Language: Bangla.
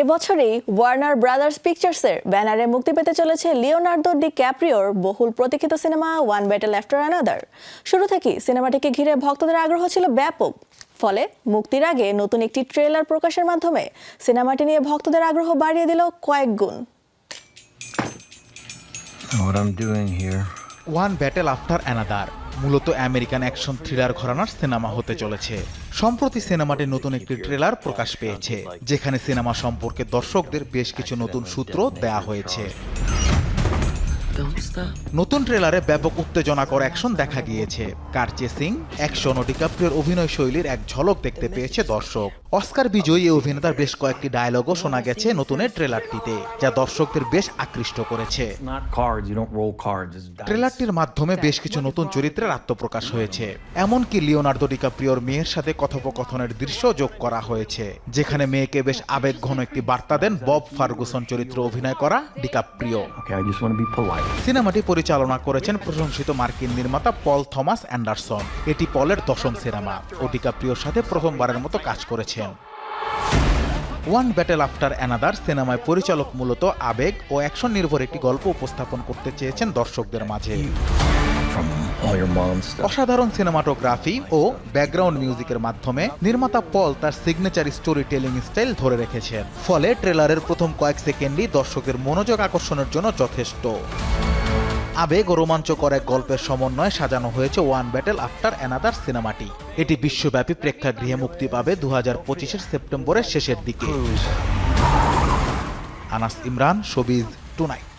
এবছরেই ওয়ার্নার ব্রাদার্স পিকচার্সের ব্যানারে মুক্তি পেতে চলেছে লিওনার্দো ডি ক্যাপ্রিওর বহুল প্রতীক্ষিত cinema one battle after another শুরু থেকেই সিনেমাটিকে ঘিরে ভক্তদের আগ্রহ ছিল ব্যাপক। ফলে মুক্তির আগে নতুন একটি ট্রেলার প্রকাশের মাধ্যমে সিনেমাটি নিয়ে ভক্তদের আগ্রহ বাড়িয়ে দিল কয়েক গুণ। What I'm doing here. One battle after another মূলত আমেরিকান অ্যাকশন থ্রিলার ঘরানার সিনেমা হতে চলেছে। সম্প্রতি সিনেমাটি নতুন একটি ট্রেলার প্রকাশ পেয়েছে, যেখানে সিনেমা সম্পর্কে দর্শকদের বেশ কিছু নতুন সূত্র দেয়া হয়েছে। নতুন ট্রেলারে ব্যাপক উত্তেজনাকর অ্যাকশন দেখা গিয়েছে। কার চেসিং অ্যাকশন ও ডিকাপ্রিয়র অভিনয় শৈলীর এক ঝলক দেখতে পেয়েছে দর্শক। অস্কার বিজয়ী এই অভিনেতার বেশ কয়েকটি ডায়লগও শোনা গেছে নতুনের ট্রেলারটিতে যা দর্শকদের বেশ আকৃষ্ট করেছে. ট্রেলারটির মাধ্যমে বেশ কিছু নতুন চরিত্রের আত্মপ্রকাশ হয়েছে। এমনকি লিওনার্দো ডিকাপ্রিওর মেয়ের সাথে কথোপকথনের দৃশ্য যোগ করা হয়েছে যেখানে মেয়েকে বেশ আবেগঘন একটি বার্তা দেন বব ফার্গুসন চরিত্র অভিনয় করা polite. সিনেমাটি পরিচালনা করেছেন প্রশংসিত মার্কিন নির্মাতা পল থমাস অ্যান্ডারসন। এটি পলের দশম সিনেমা ও ডিকাপ্রিওর সাথে প্রথমবারের মতো কাজ করেছেন ওয়ান ব্যাটেল আফটার অ্যানাদার সিনেমায় পরিচালক মূলত আবেগ ও অ্যাকশন নির্ভর একটি গল্প উপস্থাপন করতে চেয়েছেন দর্শকদের মাঝে. অসাধারণ সিনেমাটোগ্রাফি ও ব্যাকগ্রাউন্ড মিউজিকের মাধ্যমে নির্মাতা পল তার সিগনেচার স্টোরি টেলিং স্টাইল ধরে রেখেছেন। ফলে ট্রেলারের প্রথম কয়েক সেকেন্ডই দর্শকের মনোযোগ আকর্ষণের জন্য যথেষ্ট। আবেগ ও রোমাঞ্চকর এক গল্পের সমন্বয়ে সাজানো হয়েছে ওয়ান ব্যাটেল আফটার অ্যানাদার সিনেমাটি। এটি বিশ্বব্যাপী প্রেক্ষাগৃহে মুক্তি পাবে দু হাজার পঁচিশের সেপ্টেম্বরের শেষের দিকে। Anas Imran showbiz tonight.